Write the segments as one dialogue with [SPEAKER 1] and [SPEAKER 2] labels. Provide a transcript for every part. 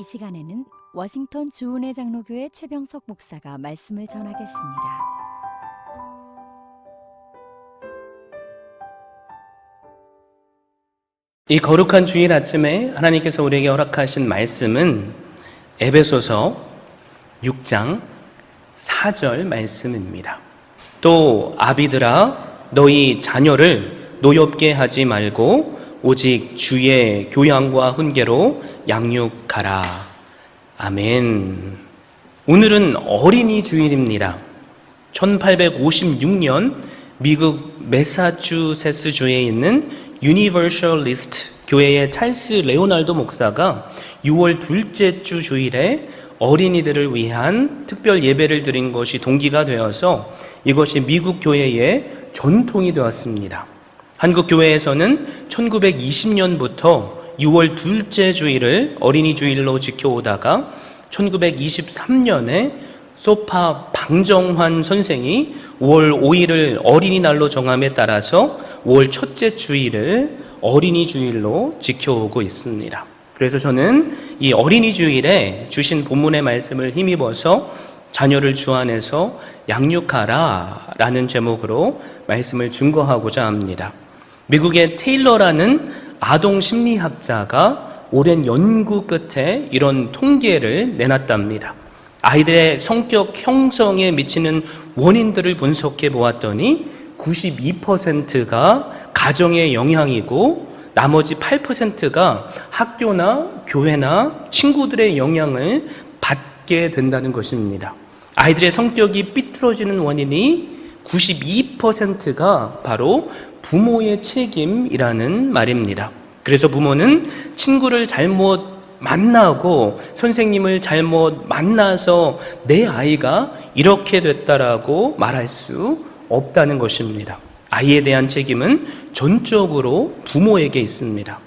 [SPEAKER 1] 이 시간에는 워싱턴 주은혜 장로교회 최병석 목사가 말씀을 전하겠습니다.
[SPEAKER 2] 이 거룩한 주일 아침에 하나님께서 우리에게 허락하신 말씀은 에베소서 6장 4절 말씀입니다. 또 아비들아 너희 자녀를 노엽게 하지 말고 오직 주의 교양과 훈계로 양육하라. 아멘. 오늘은 어린이 주일입니다. 1856년 미국 메사추세츠 주에 있는 유니버셜리스트 교회의 찰스 레오날도 목사가 6월 둘째 주 주일에 어린이들을 위한 특별 예배를 드린 것이 동기가 되어서 이것이 미국 교회의 전통이 되었습니다. 한국 교회에서는 1920년부터 6월 둘째 주일을 어린이 주일로 지켜오다가 1923년에 소파 방정환 선생이 5월 5일을 어린이날로 정함에 따라서 5월 첫째 주일을 어린이 주일로 지켜오고 있습니다. 그래서 저는 이 어린이 주일에 주신 본문의 말씀을 힘입어서 자녀를 주 안에서 양육하라 라는 제목으로 말씀을 증거하고자 합니다. 미국의 테일러라는 아동 심리학자가 오랜 연구 끝에 이런 통계를 내놨답니다. 아이들의 성격 형성에 미치는 원인들을 분석해 보았더니 92%가 가정의 영향이고 나머지 8%가 학교나 교회나 친구들의 영향을 받게 된다는 것입니다. 아이들의 성격이 삐뚤어지는 원인이 92%가 바로 부모의 책임이라는 말입니다. 그래서 부모는 친구를 잘못 만나고 선생님을 잘못 만나서 내 아이가 이렇게 됐다라고 말할 수 없다는 것입니다. 아이에 대한 책임은 전적으로 부모에게 있습니다.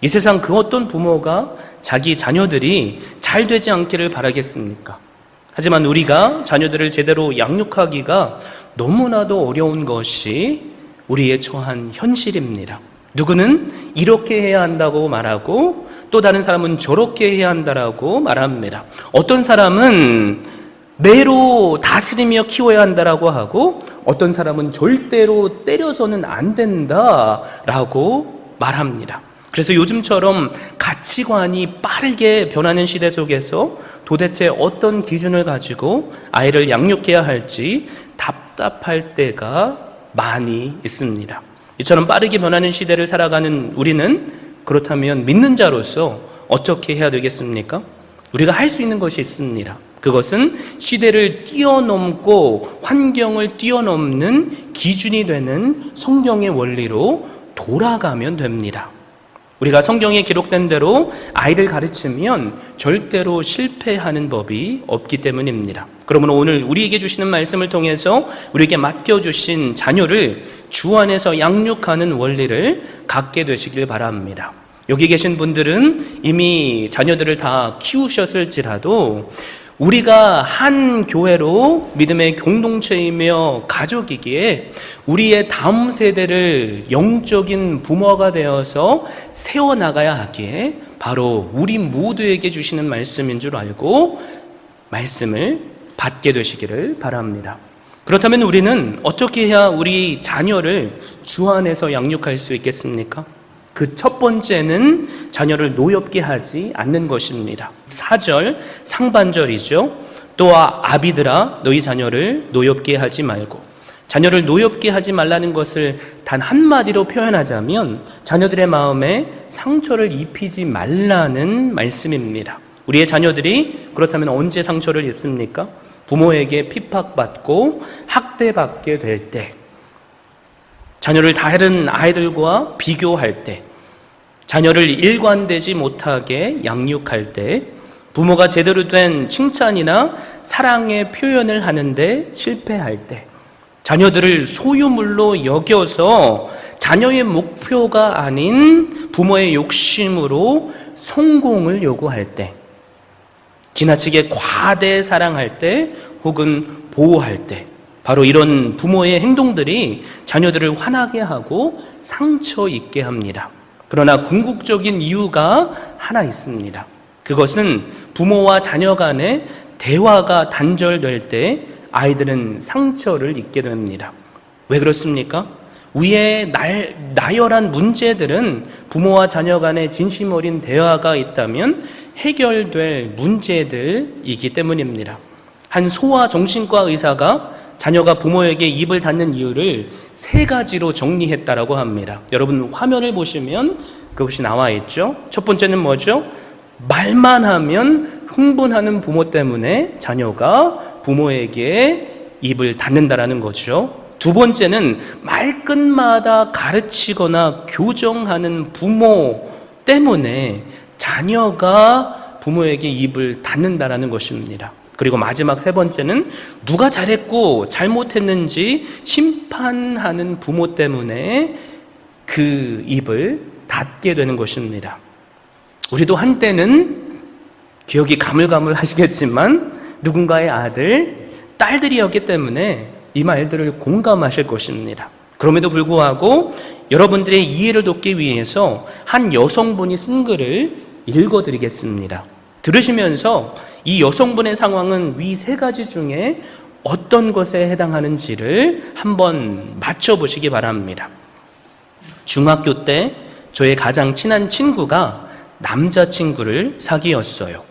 [SPEAKER 2] 이 세상 그 어떤 부모가 자기 자녀들이 잘 되지 않기를 바라겠습니까? 하지만 우리가 자녀들을 제대로 양육하기가 너무나도 어려운 것이 우리의 처한 현실입니다. 누구는 이렇게 해야 한다고 말하고 또 다른 사람은 저렇게 해야 한다라고 말합니다. 어떤 사람은 매로 다스리며 키워야 한다라고 하고 어떤 사람은 절대로 때려서는 안 된다라고 말합니다. 그래서 요즘처럼 가치관이 빠르게 변하는 시대 속에서 도대체 어떤 기준을 가지고 아이를 양육해야 할지 답답할 때가 많이 있습니다. 이처럼 빠르게 변하는 시대를 살아가는 우리는 그렇다면 믿는 자로서 어떻게 해야 되겠습니까? 우리가 할 수 있는 것이 있습니다. 그것은 시대를 뛰어넘고 환경을 뛰어넘는 기준이 되는 성경의 원리로 돌아가면 됩니다. 우리가 성경에 기록된 대로 아이를 가르치면 절대로 실패하는 법이 없기 때문입니다. 그러므로 오늘 우리에게 주시는 말씀을 통해서 우리에게 맡겨주신 자녀를 주 안에서 양육하는 원리를 갖게 되시길 바랍니다. 여기 계신 분들은 이미 자녀들을 다 키우셨을지라도 우리가 한 교회로 믿음의 공동체이며 가족이기에 우리의 다음 세대를 영적인 부모가 되어서 세워나가야 하기에 바로 우리 모두에게 주시는 말씀인 줄 알고 말씀을 받게 되시기를 바랍니다. 그렇다면 우리는 어떻게 해야 우리 자녀를 주 안에서 양육할 수 있겠습니까? 그 첫 번째는 자녀를 노엽게 하지 않는 것입니다. 4절 상반절이죠. 또한 아비들아 너희 자녀를 노엽게 하지 말고 자녀를 노엽게 하지 말라는 것을 단 한마디로 표현하자면 자녀들의 마음에 상처를 입히지 말라는 말씀입니다. 우리의 자녀들이 그렇다면 언제 상처를 입습니까? 부모에게 핍박받고 학대받게 될 때, 자녀를 다른 아이들과 비교할 때, 자녀를 일관되지 못하게 양육할 때, 부모가 제대로 된 칭찬이나 사랑의 표현을 하는데 실패할 때, 자녀들을 소유물로 여겨서 자녀의 목표가 아닌 부모의 욕심으로 성공을 요구할 때, 지나치게 과대 사랑할 때 혹은 보호할 때 바로 이런 부모의 행동들이 자녀들을 화나게 하고 상처 있게 합니다. 그러나 궁극적인 이유가 하나 있습니다. 그것은 부모와 자녀 간의 대화가 단절될 때 아이들은 상처를 입게 됩니다. 왜 그렇습니까? 위에 날, 나열한 문제들은 부모와 자녀 간의 진심 어린 대화가 있다면 해결될 문제들이기 때문입니다. 한 소아 정신과 의사가 자녀가 부모에게 입을 닫는 이유를 세 가지로 정리했다라고 합니다. 여러분 화면을 보시면 그것이 나와 있죠. 첫 번째는 뭐죠? 말만 하면 흥분하는 부모 때문에 자녀가 부모에게 입을 닫는다라는 거죠. 두 번째는 말끝마다 가르치거나 교정하는 부모 때문에 자녀가 부모에게 입을 닫는다라는 것입니다. 그리고 마지막 세 번째는 누가 잘했고 잘못했는지 심판하는 부모 때문에 그 입을 닫게 되는 것입니다. 우리도 한때는 기억이 가물가물 하시겠지만 누군가의 아들, 딸들이었기 때문에 이 말들을 공감하실 것입니다. 그럼에도 불구하고 여러분들의 이해를 돕기 위해서 한 여성분이 쓴 글을 읽어드리겠습니다. 들으시면서 이 여성분의 상황은 위 세 가지 중에 어떤 것에 해당하는지를 한번 맞춰보시기 바랍니다. 중학교 때 저의 가장 친한 친구가 남자친구를 사귀었어요.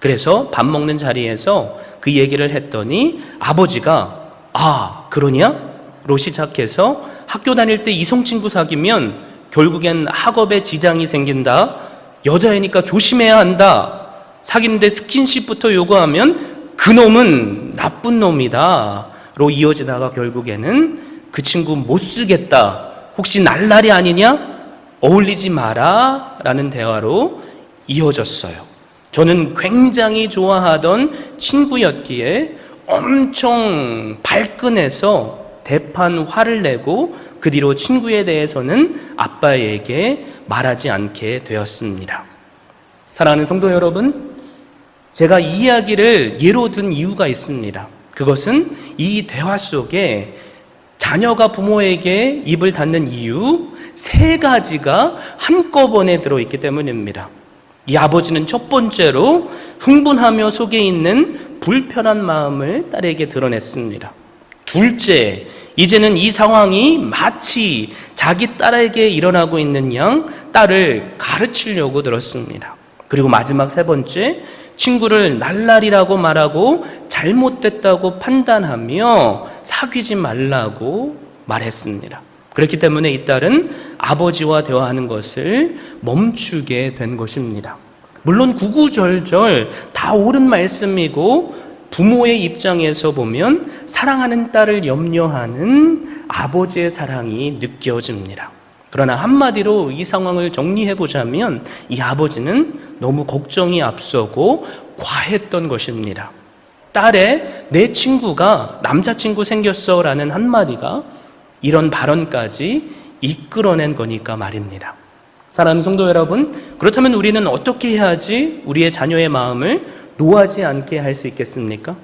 [SPEAKER 2] 그래서 밥 먹는 자리에서 그 얘기를 했더니 아버지가 아, 그러냐? 로 시작해서 학교 다닐 때 이성 친구 사귀면 결국엔 학업에 지장이 생긴다. 여자애니까 조심해야 한다. 사귀는데 스킨십부터 요구하면 그놈은 나쁜 놈이다. 로 이어지다가 결국에는 그 친구 못 쓰겠다. 혹시 날라리 아니냐? 어울리지 마라. 라는 대화로 이어졌어요. 저는 굉장히 좋아하던 친구였기에 엄청 발끈해서 대판 화를 내고 그 뒤로 친구에 대해서는 아빠에게 말하지 않게 되었습니다. 사랑하는 성도 여러분, 제가 이 이야기를 예로 든 이유가 있습니다. 그것은 이 대화 속에 자녀가 부모에게 입을 닫는 이유 세 가지가 한꺼번에 들어있기 때문입니다. 이 아버지는 첫 번째로 흥분하며 속에 있는 불편한 마음을 딸에게 드러냈습니다. 둘째, 이제는 이 상황이 마치 자기 딸에게 일어나고 있는 양 딸을 가르치려고 들었습니다. 그리고 마지막 세 번째, 친구를 날라리라고 말하고 잘못됐다고 판단하며 사귀지 말라고 말했습니다. 그렇기 때문에 이 딸은 아버지와 대화하는 것을 멈추게 된 것입니다. 물론 구구절절 다 옳은 말씀이고 부모의 입장에서 보면 사랑하는 딸을 염려하는 아버지의 사랑이 느껴집니다. 그러나 한마디로 이 상황을 정리해 보자면 이 아버지는 너무 걱정이 앞서고 과했던 것입니다. 딸의 내 친구가 남자친구 생겼어 라는 한마디가 이런 발언까지 이끌어낸 거니까 말입니다. 사랑하는 성도 여러분, 그렇다면 우리는 어떻게 해야지 우리의 자녀의 마음을 노하지 않게 할 수 있겠습니까?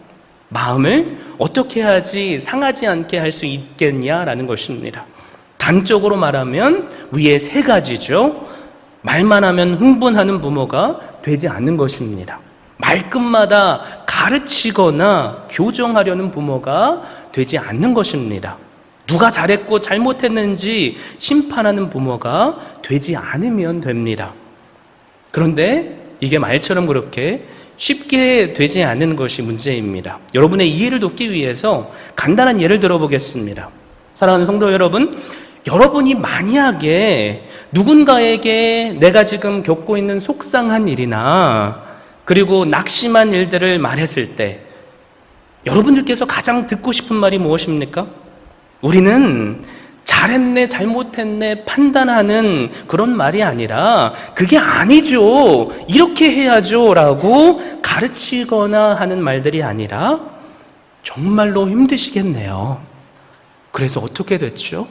[SPEAKER 2] 마음을 어떻게 해야지 상하지 않게 할 수 있겠냐라는 것입니다. 단적으로 말하면 위에 세 가지죠. 말만 하면 흥분하는 부모가 되지 않는 것입니다. 말끝마다 가르치거나 교정하려는 부모가 되지 않는 것입니다. 누가 잘했고 잘못했는지 심판하는 부모가 되지 않으면 됩니다. 그런데 이게 말처럼 그렇게 쉽게 되지 않는 것이 문제입니다. 여러분의 이해를 돕기 위해서 간단한 예를 들어보겠습니다. 사랑하는 성도 여러분, 여러분이 만약에 누군가에게 내가 지금 겪고 있는 속상한 일이나 그리고 낙심한 일들을 말했을 때 여러분들께서 가장 듣고 싶은 말이 무엇입니까? 우리는 잘했네, 잘못했네 판단하는 그런 말이 아니라 그게 아니죠. 이렇게 해야죠. 라고 가르치거나 하는 말들이 아니라 정말로 힘드시겠네요. 그래서 어떻게 됐죠?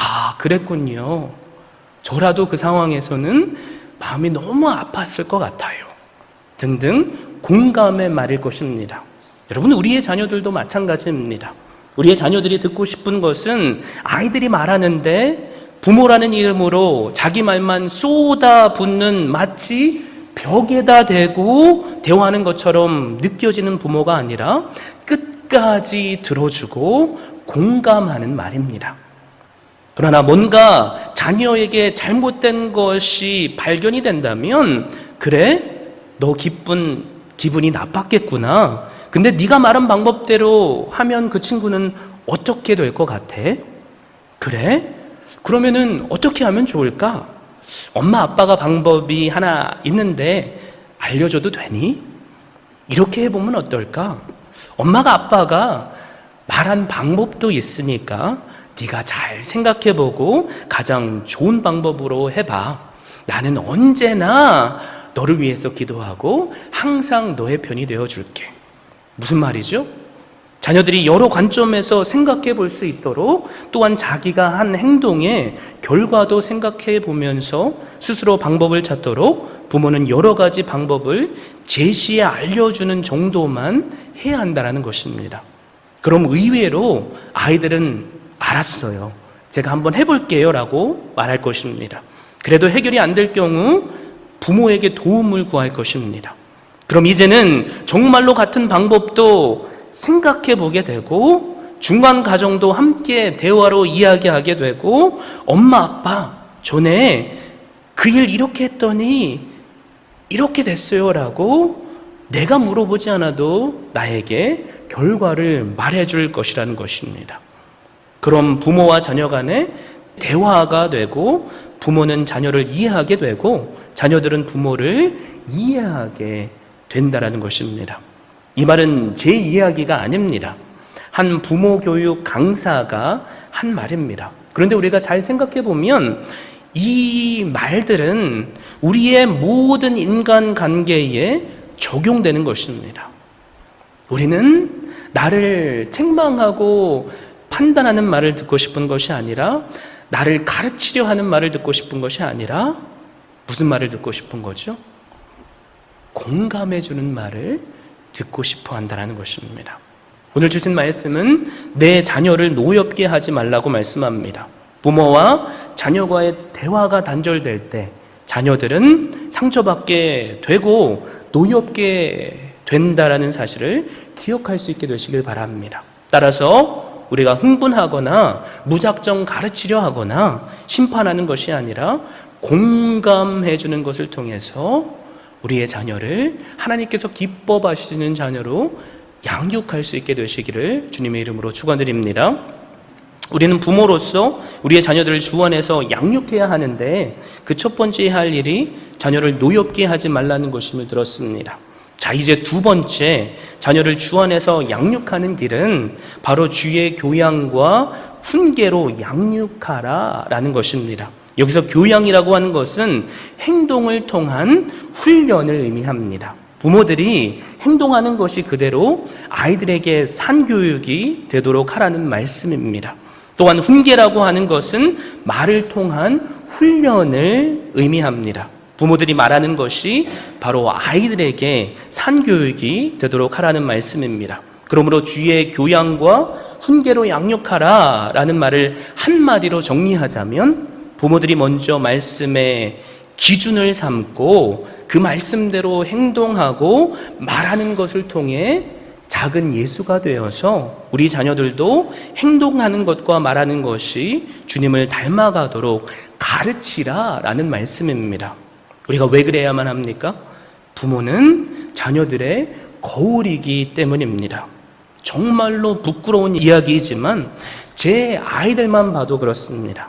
[SPEAKER 2] 아, 그랬군요. 저라도 그 상황에서는 마음이 너무 아팠을 것 같아요. 등등 공감의 말일 것입니다. 여러분, 우리의 자녀들도 마찬가지입니다. 우리의 자녀들이 듣고 싶은 것은 아이들이 말하는데 부모라는 이름으로 자기 말만 쏟아 붓는 마치 벽에다 대고 대화하는 것처럼 느껴지는 부모가 아니라 끝까지 들어주고 공감하는 말입니다. 그러나 뭔가 자녀에게 잘못된 것이 발견이 된다면 그래 너 기쁜 기분이 나빴겠구나. 근데 네가 말한 방법대로 하면 그 친구는 어떻게 될 것 같아? 그래? 그러면은 어떻게 하면 좋을까? 엄마 아빠가 방법이 하나 있는데 알려줘도 되니? 이렇게 해보면 어떨까? 엄마가 아빠가 말한 방법도 있으니까 네가 잘 생각해보고 가장 좋은 방법으로 해봐. 나는 언제나 너를 위해서 기도하고 항상 너의 편이 되어줄게. 무슨 말이죠? 자녀들이 여러 관점에서 생각해 볼 수 있도록 또한 자기가 한 행동의 결과도 생각해 보면서 스스로 방법을 찾도록 부모는 여러 가지 방법을 제시해 알려주는 정도만 해야 한다는 것입니다. 그럼 의외로 아이들은 알았어요. 제가 한번 해볼게요. 라고 말할 것입니다. 그래도 해결이 안 될 경우 부모에게 도움을 구할 것입니다. 그럼 이제는 정말로 같은 방법도 생각해 보게 되고 중간 과정도 함께 대화로 이야기하게 되고 엄마 아빠 전에 그 일 이렇게 했더니 이렇게 됐어요라고 내가 물어보지 않아도 나에게 결과를 말해 줄 것이라는 것입니다. 그럼 부모와 자녀 간에 대화가 되고 부모는 자녀를 이해하게 되고 자녀들은 부모를 이해하게 된다라는 것입니다. 이 말은 제 이야기가 아닙니다. 한 부모 교육 강사가 한 말입니다. 그런데 우리가 잘 생각해 보면 이 말들은 우리의 모든 인간 관계에 적용되는 것입니다. 우리는 나를 책망하고 판단하는 말을 듣고 싶은 것이 아니라 나를 가르치려 하는 말을 듣고 싶은 것이 아니라 무슨 말을 듣고 싶은 거죠? 공감해 주는 말을 듣고 싶어 한다는 것입니다. 오늘 주신 말씀은 내 자녀를 노엽게 하지 말라고 말씀합니다. 부모와 자녀와의 대화가 단절될 때 자녀들은 상처받게 되고 노엽게 된다라는 사실을 기억할 수 있게 되시길 바랍니다. 따라서 우리가 흥분하거나 무작정 가르치려 하거나 심판하는 것이 아니라 공감해 주는 것을 통해서 우리의 자녀를 하나님께서 기뻐하시는 자녀로 양육할 수 있게 되시기를 주님의 이름으로 축원드립니다. 우리는 부모로서 우리의 자녀들을 주원해서 양육해야 하는데 그 첫 번째 할 일이 자녀를 노엽게 하지 말라는 것임을 들었습니다. 자, 이제 두 번째 자녀를 주원해서 양육하는 길은 바로 주의 교양과 훈계로 양육하라 라는 것입니다. 여기서 교양이라고 하는 것은 행동을 통한 훈련을 의미합니다. 부모들이 행동하는 것이 그대로 아이들에게 산교육이 되도록 하라는 말씀입니다. 또한 훈계라고 하는 것은 말을 통한 훈련을 의미합니다. 부모들이 말하는 것이 바로 아이들에게 산교육이 되도록 하라는 말씀입니다. 그러므로 주의 교양과 훈계로 양육하라 라는 말을 한마디로 정리하자면 부모들이 먼저 말씀의 기준을 삼고 그 말씀대로 행동하고 말하는 것을 통해 작은 예수가 되어서 우리 자녀들도 행동하는 것과 말하는 것이 주님을 닮아가도록 가르치라 라는 말씀입니다. 우리가 왜 그래야만 합니까? 부모는 자녀들의 거울이기 때문입니다. 정말로 부끄러운 이야기이지만 제 아이들만 봐도 그렇습니다.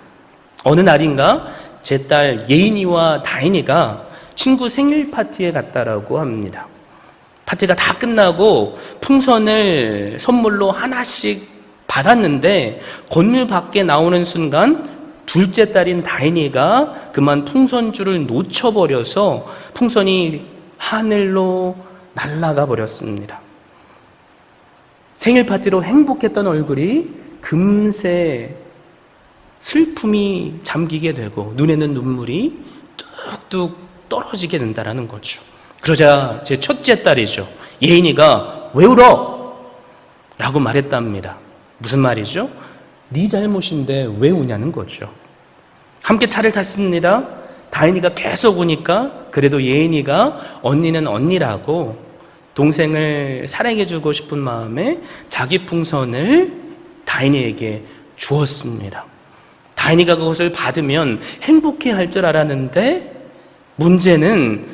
[SPEAKER 2] 어느 날인가 제 딸 예인이와 다인이가 친구 생일 파티에 갔다라고 합니다. 파티가 다 끝나고 풍선을 선물로 하나씩 받았는데 건물 밖에 나오는 순간 둘째 딸인 다인이가 그만 풍선줄을 놓쳐버려서 풍선이 하늘로 날아가 버렸습니다. 생일 파티로 행복했던 얼굴이 금세 슬픔이 잠기게 되고 눈에는 눈물이 뚝뚝 떨어지게 된다라는 거죠. 그러자 제 첫째 딸이죠. 예인이가 왜 울어? 라고 말했답니다. 무슨 말이죠? 네 잘못인데 왜 우냐는 거죠. 함께 차를 탔습니다. 다인이가 계속 우니까 그래도 예인이가 언니는 언니라고 동생을 사랑해주고 싶은 마음에 자기 풍선을 다인이에게 주었습니다. 다인이가 그것을 받으면 행복해 할 줄 알았는데 문제는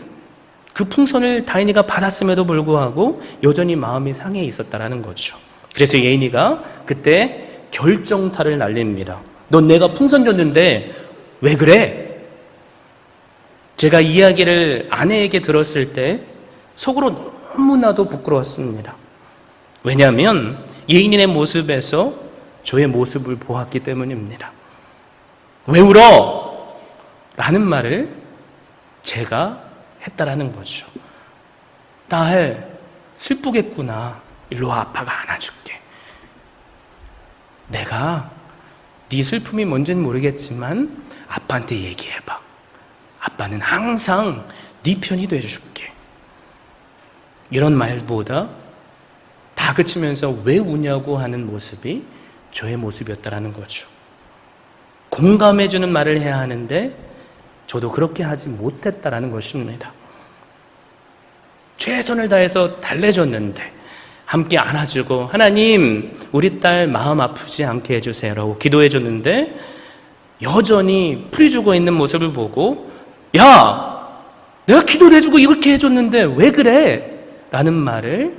[SPEAKER 2] 그 풍선을 다인이가 받았음에도 불구하고 여전히 마음이 상해 있었다라는 거죠. 그래서 예인이가 그때 결정타를 날립니다. 넌 내가 풍선 줬는데 왜 그래? 제가 이야기를 아내에게 들었을 때 속으로 너무나도 부끄러웠습니다. 왜냐하면 예인의 모습에서 저의 모습을 보았기 때문입니다. 왜 울어? 라는 말을 제가 했다라는 거죠. 딸, 슬프겠구나. 일로 와, 아빠가 안아줄게. 내가 네 슬픔이 뭔지는 모르겠지만 아빠한테 얘기해봐. 아빠는 항상 네 편이 돼줄게. 이런 말보다 다 그치면서 왜 우냐고 하는 모습이 저의 모습이었다라는 거죠. 공감해주는 말을 해야 하는데 저도 그렇게 하지 못했다라는 것입니다. 최선을 다해서 달래줬는데 함께 안아주고 하나님 우리 딸 마음 아프지 않게 해주세요라고 기도해 줬는데 여전히 풀이 주고 있는 모습을 보고 야 내가 기도를 해주고 이렇게 해줬는데 왜 그래? 라는 말을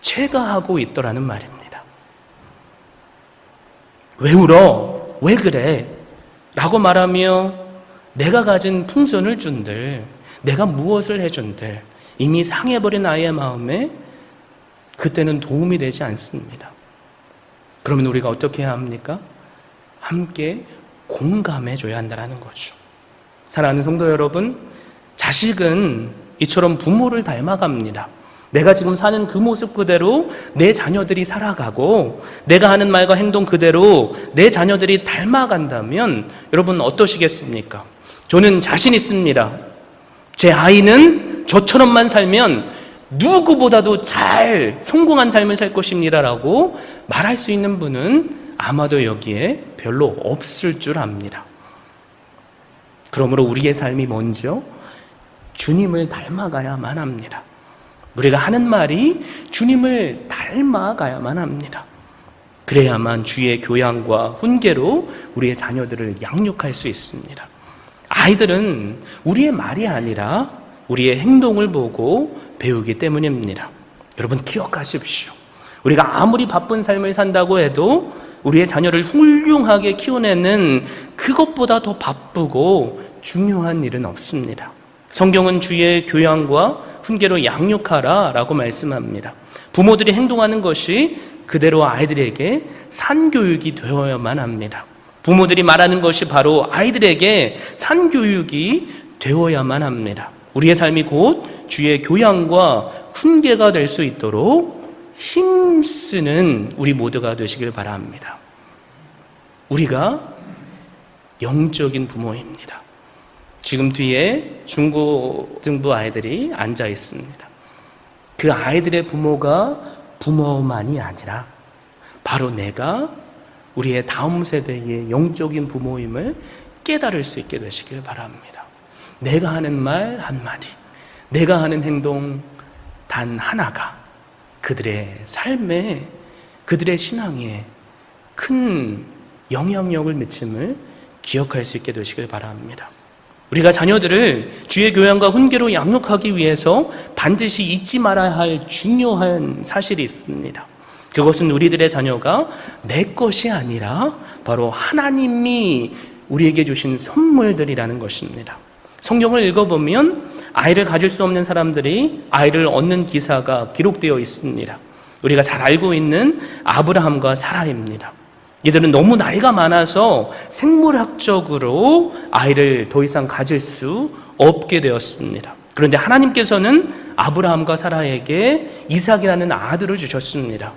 [SPEAKER 2] 제가 하고 있더라는 말입니다. 왜 울어? 왜 그래? 라고 말하며 내가 가진 풍선을 준들, 내가 무엇을 해준들, 이미 상해버린 아이의 마음에 그때는 도움이 되지 않습니다. 그러면 우리가 어떻게 해야 합니까? 함께 공감해 줘야 한다는 거죠. 사랑하는 성도 여러분, 자식은 이처럼 부모를 닮아갑니다. 내가 지금 사는 그 모습 그대로 내 자녀들이 살아가고 내가 하는 말과 행동 그대로 내 자녀들이 닮아간다면 여러분 어떠시겠습니까? 저는 자신 있습니다. 제 아이는 저처럼만 살면 누구보다도 잘 성공한 삶을 살 것입니다라고 말할 수 있는 분은 아마도 여기에 별로 없을 줄 압니다. 그러므로 우리의 삶이 먼저 주님을 닮아가야만 합니다. 우리가 하는 말이 주님을 닮아가야만 합니다. 그래야만 주의 교양과 훈계로 우리의 자녀들을 양육할 수 있습니다. 아이들은 우리의 말이 아니라 우리의 행동을 보고 배우기 때문입니다. 여러분 기억하십시오. 우리가 아무리 바쁜 삶을 산다고 해도 우리의 자녀를 훌륭하게 키워내는 그것보다 더 바쁘고 중요한 일은 없습니다. 성경은 주의 교양과 훈계로 양육하라 라고 말씀합니다. 부모들이 행동하는 것이 그대로 아이들에게 산교육이 되어야만 합니다. 부모들이 말하는 것이 바로 아이들에게 산교육이 되어야만 합니다. 우리의 삶이 곧 주의 교양과 훈계가 될 수 있도록 힘쓰는 우리 모두가 되시길 바랍니다. 우리가 영적인 부모입니다. 지금 뒤에 중고등부 아이들이 앉아 있습니다. 그 아이들의 부모가 부모만이 아니라 바로 내가 우리의 다음 세대의 영적인 부모임을 깨달을 수 있게 되시길 바랍니다. 내가 하는 말 한마디, 내가 하는 행동 단 하나가 그들의 삶에, 그들의 신앙에 큰 영향력을 미침을 기억할 수 있게 되시길 바랍니다. 우리가 자녀들을 주의 교양과 훈계로 양육하기 위해서 반드시 잊지 말아야 할 중요한 사실이 있습니다. 그것은 우리들의 자녀가 내 것이 아니라 바로 하나님이 우리에게 주신 선물들이라는 것입니다. 성경을 읽어보면 아이를 가질 수 없는 사람들이 아이를 얻는 기사가 기록되어 있습니다. 우리가 잘 알고 있는 아브라함과 사라입니다. 이들은 너무 나이가 많아서 생물학적으로 아이를 더 이상 가질 수 없게 되었습니다. 그런데 하나님께서는 아브라함과 사라에게 이삭이라는 아들을 주셨습니다.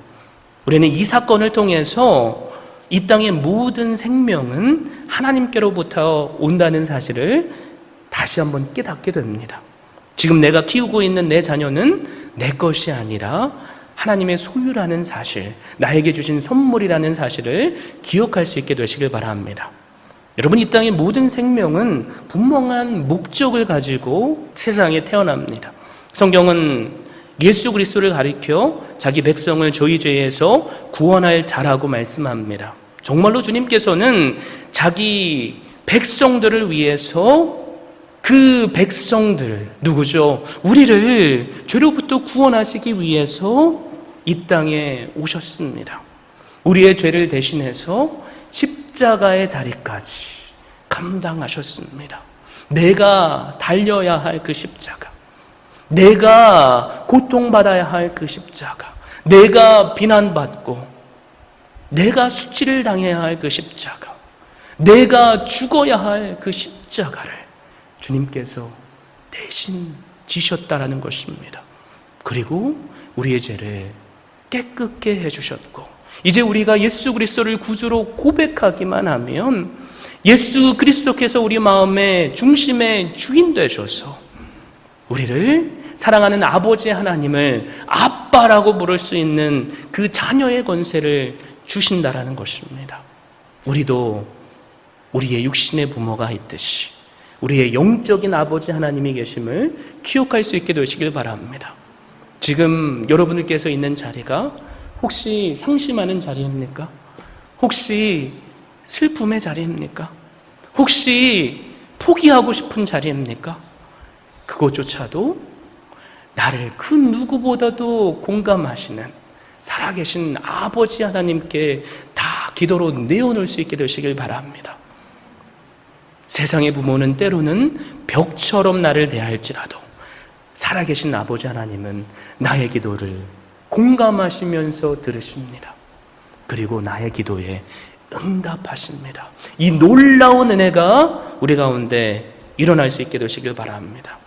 [SPEAKER 2] 우리는 이 사건을 통해서 이 땅의 모든 생명은 하나님께로부터 온다는 사실을 다시 한번 깨닫게 됩니다. 지금 내가 키우고 있는 내 자녀는 내 것이 아니라 하나님의 소유라는 사실, 나에게 주신 선물이라는 사실을 기억할 수 있게 되시길 바랍니다. 여러분 이 땅의 모든 생명은 분명한 목적을 가지고 세상에 태어납니다. 성경은 예수 그리스도를 가리켜 자기 백성을 저희 죄에서 구원할 자라고 말씀합니다. 정말로 주님께서는 자기 백성들을 위해서 그 백성들 누구죠? 우리를 죄로부터 구원하시기 위해서 이 땅에 오셨습니다. 우리의 죄를 대신해서 십자가의 자리까지 감당하셨습니다. 내가 달려야 할 그 십자가. 내가 고통받아야 할 그 십자가. 내가 비난받고 내가 수치를 당해야 할 그 십자가. 내가 죽어야 할 그 십자가를 주님께서 대신 지셨다라는 것입니다. 그리고 우리의 죄를 깨끗게 해주셨고, 이제 우리가 예수 그리스도를 구주로 고백하기만 하면 예수 그리스도께서 우리 마음의 중심의 주인 되셔서 우리를 사랑하는 아버지 하나님을 아빠라고 부를 수 있는 그 자녀의 권세를 주신다라는 것입니다. 우리도 우리의 육신의 부모가 있듯이 우리의 영적인 아버지 하나님이 계심을 기억할 수 있게 되시길 바랍니다. 지금 여러분들께서 있는 자리가 혹시 상심하는 자리입니까? 혹시 슬픔의 자리입니까? 혹시 포기하고 싶은 자리입니까? 그것조차도 나를 그 누구보다도 공감하시는 살아계신 아버지 하나님께 다 기도로 내어놓을 수 있게 되시길 바랍니다. 세상의 부모는 때로는 벽처럼 나를 대할지라도 살아계신 아버지 하나님은 나의 기도를 공감하시면서 들으십니다. 그리고 나의 기도에 응답하십니다. 이 놀라운 은혜가 우리 가운데 일어날 수 있게 되시길 바랍니다.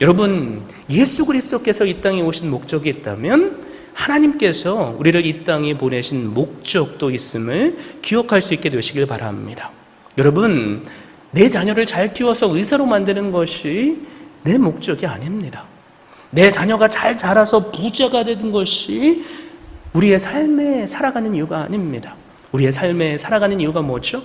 [SPEAKER 2] 여러분, 예수 그리스도께서 이 땅에 오신 목적이 있다면 하나님께서 우리를 이 땅에 보내신 목적도 있음을 기억할 수 있게 되시길 바랍니다. 여러분, 내 자녀를 잘 키워서 의사로 만드는 것이 내 목적이 아닙니다. 내 자녀가 잘 자라서 부자가 되는 것이 우리의 삶에 살아가는 이유가 아닙니다. 우리의 삶에 살아가는 이유가 뭐죠?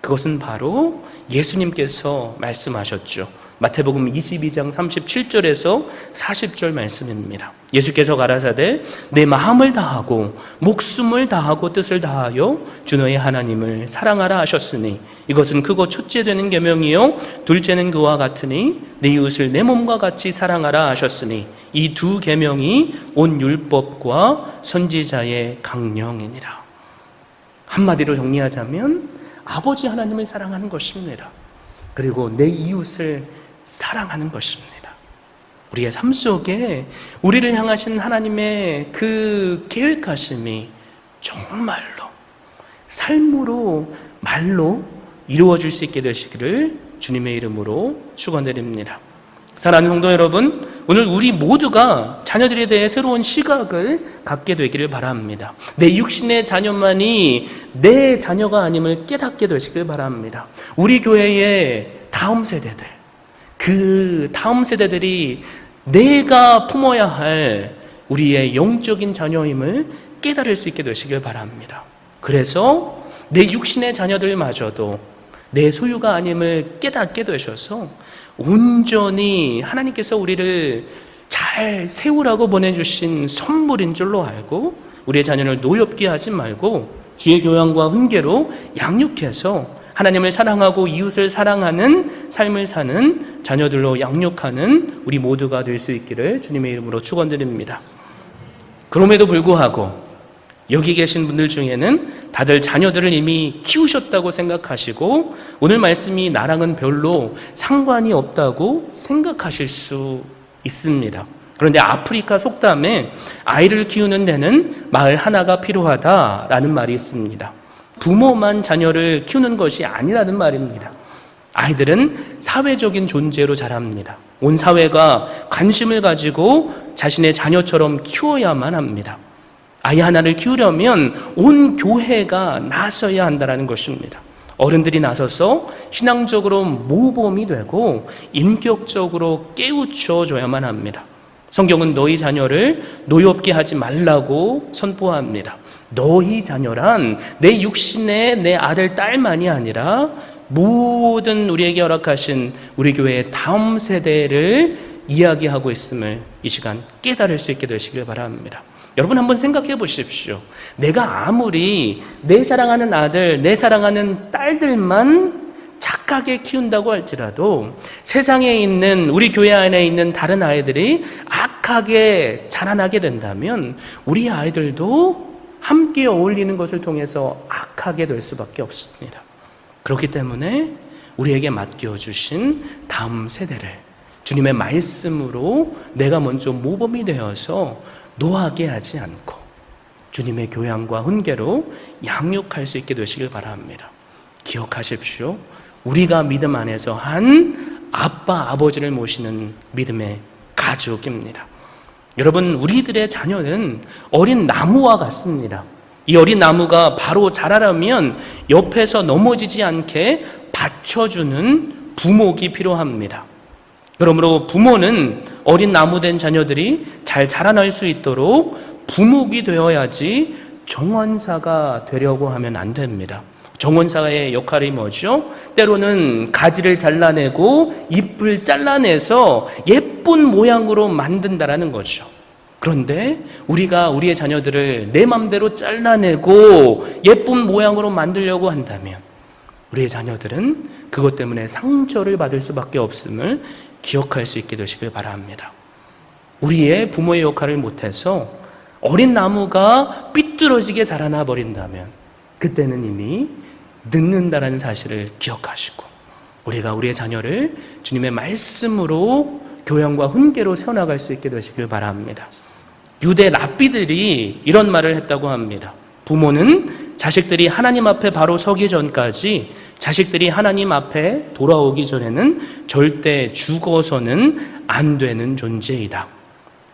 [SPEAKER 2] 그것은 바로 예수님께서 말씀하셨죠. 마태복음 22장 37절에서 40절 말씀입니다. 예수께서 가라사대 내 마음을 다하고 목숨을 다하고 뜻을 다하여 주 너의 하나님을 사랑하라 하셨으니 이것은 크고 첫째 되는 계명이요 둘째는 그와 같으니 내 이웃을 내 몸과 같이 사랑하라 하셨으니 이 두 계명이 온 율법과 선지자의 강령이니라. 한마디로 정리하자면 아버지 하나님을 사랑하는 것입니다. 그리고 내 이웃을 사랑하는 것입니다. 우리의 삶 속에 우리를 향하신 하나님의 그 계획하심이 정말로 삶으로 말로 이루어질 수 있게 되시기를 주님의 이름으로 축원드립니다. 사랑하는 성도 여러분, 오늘 우리 모두가 자녀들에 대해 새로운 시각을 갖게 되기를 바랍니다. 내 육신의 자녀만이 내 자녀가 아님을 깨닫게 되시길 바랍니다. 우리 교회의 다음 세대들, 그 다음 세대들이 내가 품어야 할 우리의 영적인 자녀임을 깨달을 수 있게 되시길 바랍니다. 그래서 내 육신의 자녀들마저도 내 소유가 아님을 깨닫게 되셔서 온전히 하나님께서 우리를 잘 세우라고 보내주신 선물인 줄로 알고 우리의 자녀를 노엽게 하지 말고 주의 교양과 훈계로 양육해서 하나님을 사랑하고 이웃을 사랑하는 삶을 사는 자녀들로 양육하는 우리 모두가 될 수 있기를 주님의 이름으로 축원드립니다. 그럼에도 불구하고 여기 계신 분들 중에는 다들 자녀들을 이미 키우셨다고 생각하시고 오늘 말씀이 나랑은 별로 상관이 없다고 생각하실 수 있습니다. 그런데 아프리카 속담에 아이를 키우는 데는 마을 하나가 필요하다라는 말이 있습니다. 부모만 자녀를 키우는 것이 아니라는 말입니다. 아이들은 사회적인 존재로 자랍니다. 온 사회가 관심을 가지고 자신의 자녀처럼 키워야만 합니다. 아이 하나를 키우려면 온 교회가 나서야 한다는 것입니다. 어른들이 나서서 신앙적으로 모범이 되고 인격적으로 깨우쳐 줘야만 합니다. 성경은 너희 자녀를 노엽게 하지 말라고 선포합니다. 너희 자녀란 내 육신의 내 아들, 딸만이 아니라 모든 우리에게 허락하신 우리 교회의 다음 세대를 이야기하고 있음을 이 시간 깨달을 수 있게 되시길 바랍니다. 여러분 한번 생각해 보십시오. 내가 아무리 내 사랑하는 아들, 내 사랑하는 딸들만 착하게 키운다고 할지라도 세상에 있는 우리 교회 안에 있는 다른 아이들이 악하게 자라나게 된다면 우리 아이들도 함께 어울리는 것을 통해서 악하게 될 수밖에 없습니다. 그렇기 때문에 우리에게 맡겨주신 다음 세대를 주님의 말씀으로 내가 먼저 모범이 되어서 노하게 하지 않고 주님의 교양과 훈계로 양육할 수 있게 되시길 바랍니다. 기억하십시오. 우리가 믿음 안에서 한 아빠, 아버지를 모시는 믿음의 가족입니다. 여러분, 우리들의 자녀는 어린 나무와 같습니다. 이 어린 나무가 바로 자라려면 옆에서 넘어지지 않게 받쳐주는 부목이 필요합니다. 그러므로 부모는 어린 나무된 자녀들이 잘 자라날 수 있도록 부목이 되어야지 정원사가 되려고 하면 안 됩니다. 정원사의 역할이 뭐죠? 때로는 가지를 잘라내고 잎을 잘라내서 예쁜 모양으로 만든다라는 거죠. 그런데 우리가 우리의 자녀들을 내 맘대로 잘라내고 예쁜 모양으로 만들려고 한다면 우리의 자녀들은 그것 때문에 상처를 받을 수밖에 없음을 기억할 수 있게 되시길 바랍니다. 우리의 부모의 역할을 못해서 어린 나무가 삐뚤어지게 자라나 버린다면 그때는 이미 늦는다라는 사실을 기억하시고 우리가 우리의 자녀를 주님의 말씀으로 교양과 훈계로 세워나갈 수 있게 되시길 바랍니다. 유대 랍비들이 이런 말을 했다고 합니다. 부모는 자식들이 하나님 앞에 바로 서기 전까지 자식들이 하나님 앞에 돌아오기 전에는 절대 죽어서는 안 되는 존재이다.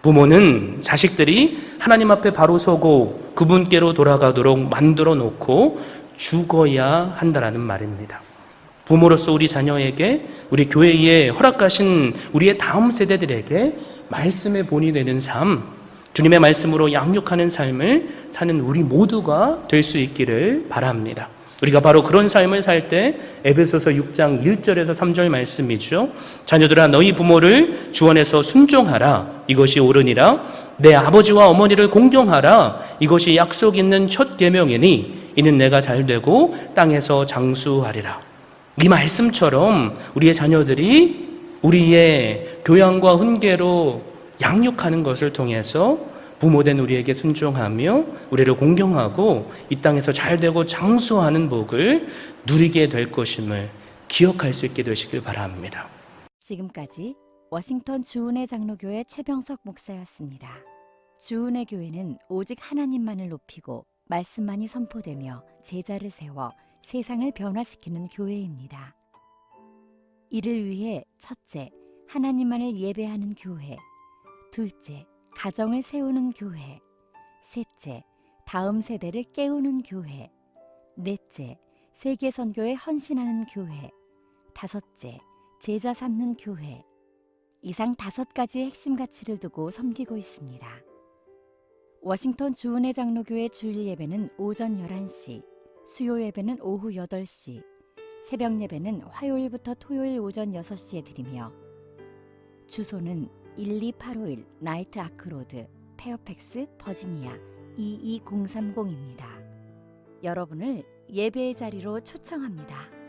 [SPEAKER 2] 부모는 자식들이 하나님 앞에 바로 서고 그분께로 돌아가도록 만들어 놓고 죽어야 한다라는 말입니다. 부모로서 우리 자녀에게 우리 교회에 허락하신 우리의 다음 세대들에게 말씀의 본이 되는 삶, 주님의 말씀으로 양육하는 삶을 사는 우리 모두가 될 수 있기를 바랍니다. 우리가 바로 그런 삶을 살 때 에베소서 6장 1절에서 3절 말씀이죠. 자녀들아 너희 부모를 주원에서 순종하라 이것이 옳으니라 내 아버지와 어머니를 공경하라 이것이 약속 있는 첫 계명이니 이는 내가 잘 되고 땅에서 장수하리라. 이 말씀처럼 우리의 자녀들이 우리의 교양과 훈계로 양육하는 것을 통해서 부모된 우리에게 순종하며 우리를 공경하고 이 땅에서 잘 되고 장수하는 복을 누리게 될 것임을 기억할 수 있게 되시길 바랍니다.
[SPEAKER 1] 지금까지 워싱턴 주은혜 장로교회 최병석 목사였습니다. 주은혜 교회는 오직 하나님만을 높이고 말씀만이 선포되며 제자를 세워 세상을 변화시키는 교회입니다. 이를 위해 첫째, 하나님만을 예배하는 교회, 둘째, 가정을 세우는 교회, 셋째, 다음 세대를 깨우는 교회, 넷째, 세계 선교에 헌신하는 교회, 다섯째, 제자 삼는 교회. 이상 다섯 가지의 핵심 가치를 두고 섬기고 있습니다. 워싱턴 주은혜 장로교회 주일 예배는 오전 11시, 수요 예배는 오후 8시, 새벽 예배는 화요일부터 토요일 오전 6시에 드리며 주소는 12851 나이트 아크로드 페어팩스 버지니아 22030입니다. 여러분을 예배의 자리로 초청합니다.